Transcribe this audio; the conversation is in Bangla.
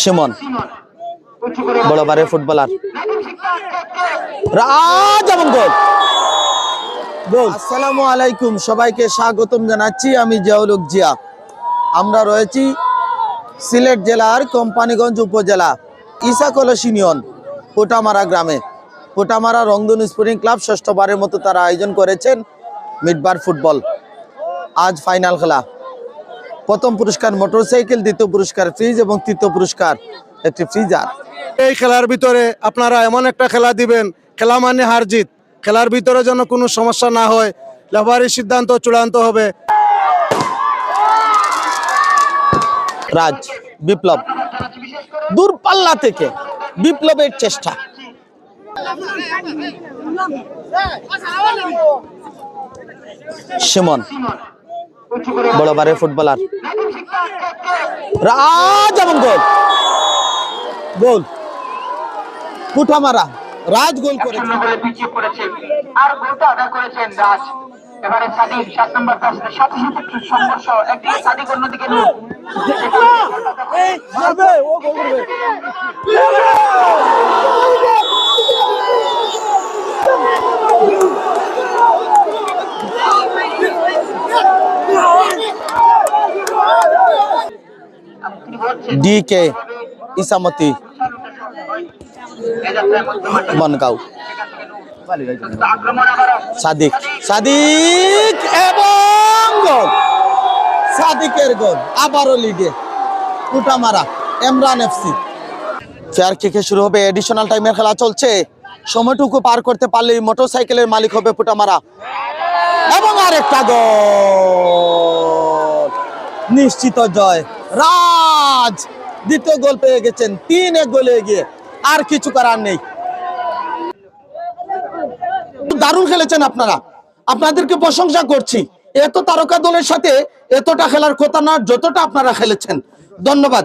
সুমন বড় ফুটবলার। এবং গোল। আসসালামু আলাইকুম, সবাইকে স্বাগতম জানাচ্ছি আমি জিয়াউলুক জিয়া। আমরা রয়েছি সিলেট জেলার কোম্পানিগঞ্জ উপজেলা ইসাকলস ইউনিয়ন, পোটামারা গ্রামে। পোটামারা রংধনু স্পোর্টিং ক্লাব ষষ্ঠবারের মতো তারা আয়োজন করেছেন মিডবার ফুটবল। আজ ফাইনাল খেলা। প্রথম পুরস্কার মোটরসাইকেল দ্বিতীয় পুরস্কার ফ্রিজ এবং তৃতীয় পুরস্কার একটি ফ্রিজার। এই খেলার ভিতরে আপনারা এমন একটা খেলা দিবেন খেলা মানে হার জিত। খেলার ভিতরে যেন কোনো সমস্যা না হয় লেফারির সিদ্ধান্ত চূড়ান্ত হবে। রাজ বিপ্লব দূরপাল্লা থেকে বিপ্লবের চেষ্টা। সুমন বড় বারে ফুটবলার। রাজ এবং গোল। গোল। পুঠা মারা রাজ গোল করে পিছিয়ে পড়েছেন আর গোলটা আদা করেছেন রাজ। এবারে সাদিক সাত নম্বর তার সাথে সাথে একটু সংঘর্ষ একদিকে সাদিক অন্যদিকে কে ইসামতি বনগাঁও সাদিক সাদিক এবং গোল। সাদিকের গোল। আবারও লিগে উটা মারা এমরান এফসি ফেয়ার কিকে শুরু হবে। এডিশনাল টাইমের খেলা চলছে। সময়টুকু পার করতে পারলেই মোটরসাইকেলের মালিক হবে পুটামারা এবং আরেকটা গোল। নিশ্চিত জয়। রাজ। দ্বিতীয় গোল পেয়ে গেছেন, তিন এক গোলে গিয়ে আর কিছু করার নেই। দারুণ খেলেছেন আপনারা। আপনাদেরকে প্রশংসা করছি। এত তারকা দলের সাথে এতটা খেলার কথা না, যতটা আপনারা খেলেছেন। ধন্যবাদ।